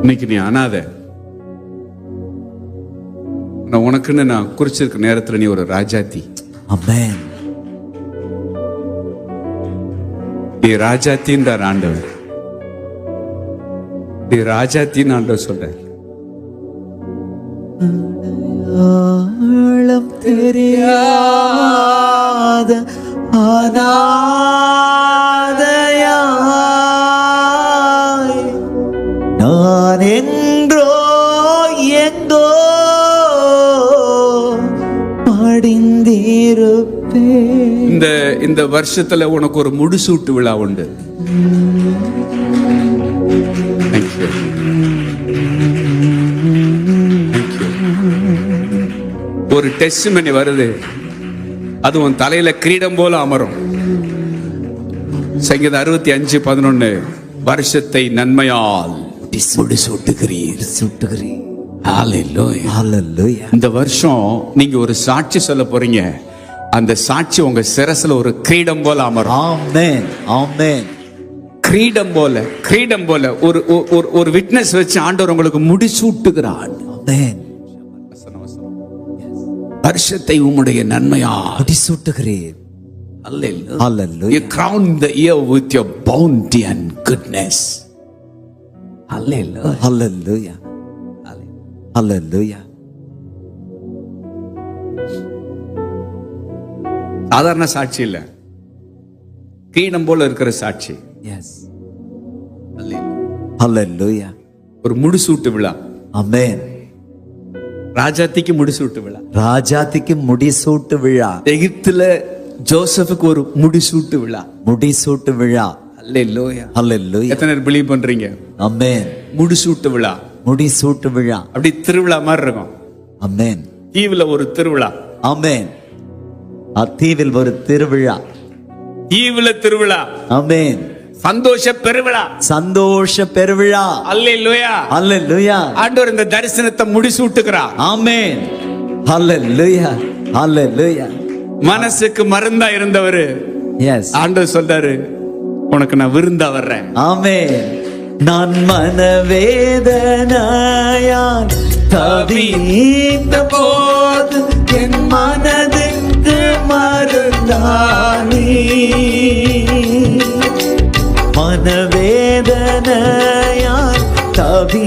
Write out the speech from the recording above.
இன்னைக்கு நீ அனாதை. உனக்குன்னு நான் குறிச்சிருக்க நேரத்துல நீ ஒரு ராஜாத்தி. நீ ராஜாத்தின்றார் ஆண்டவர். நீ ராஜாத்தின்னு ஆண்டவர் சொல்றார் ஆழம் தெரியாத என்றோ எங்கோ இந்த இந்த வருஷத்துல உனக்கு ஒரு முடிசூட்டு விழா உண்டு. ஒரு டெஸ்ட் மணி வருது. அது உன் தலையில கிரீடம் போல அமரும். சங்கீதம் அறுபத்தி அஞ்சு பதினொன்னு வருஷத்தை நன்மையால் சுட்டுகிறேன் Hallelujah. Hallelujah. இந்த வருஷம் நீங்க ஒரு சாட்சி சொல்ல போறீங்க அந்த சாட்சி உங்க சிரசுல ஒரு கிரீடம் போல அமரும். கிரீடம் போல கிரீடம் போல ஒரு ஒரு- விட்னஸ் வச்சு ஆண்டவர் உங்களுக்கு முடிசூட்டுகிறார் Amen. வருஷத்தை உம்முடைய நன்மையா முடிசூட்டுகிறேன் You Hallelujah. crown the year with your bounty and goodness. Hallelujah. Hallelujah. Hallelujah. சாதாரண சாட்சி இல்ல கிரீடம் போல இருக்கிற சாட்சி Yes. Hallelujah. ஒரு முடிசூட்டு விழா Amen. ராஜாத்திக்கு முடிசூட்டு விழா ராஜாத்திக்கு முடிசூட்டு விழா எகிப்துல ஜோசப்புக்கு ஒரு முடிசூட்டு விழா முடிசூட்டு விழா. எத்தனை பேர் பிலீவ் பண்றீங்க Amen. முடிசூட்டு விழா முடிசூட்டு விழா அப்படி திருவிழா மாதிரி இருக்கும் Amen. தீவுல ஒரு திருவிழா Amen. அத்தீவில் ஒரு திருவிழா தீவுல திருவிழா Amen. சந்தோஷ பெருவிழா சந்தோஷ பெருவிழா அல்லேலூயா Hallelujah. ஆண்டவர் இந்த தரிசனத்தை முடிசூட்டுகிறார் Amen. Hallelujah. Hallelujah. மனசுக்கு மருந்தா இருந்தவரு Yes. ஆண்டவர் சொல்றாரு உனக்கு நான் விருந்தா வர்றேன் ஆமே நான் மனவேதனாயான் தவிந்த போது என் மனதுக்கு மருந்தானே. மனவேதனையால் தவி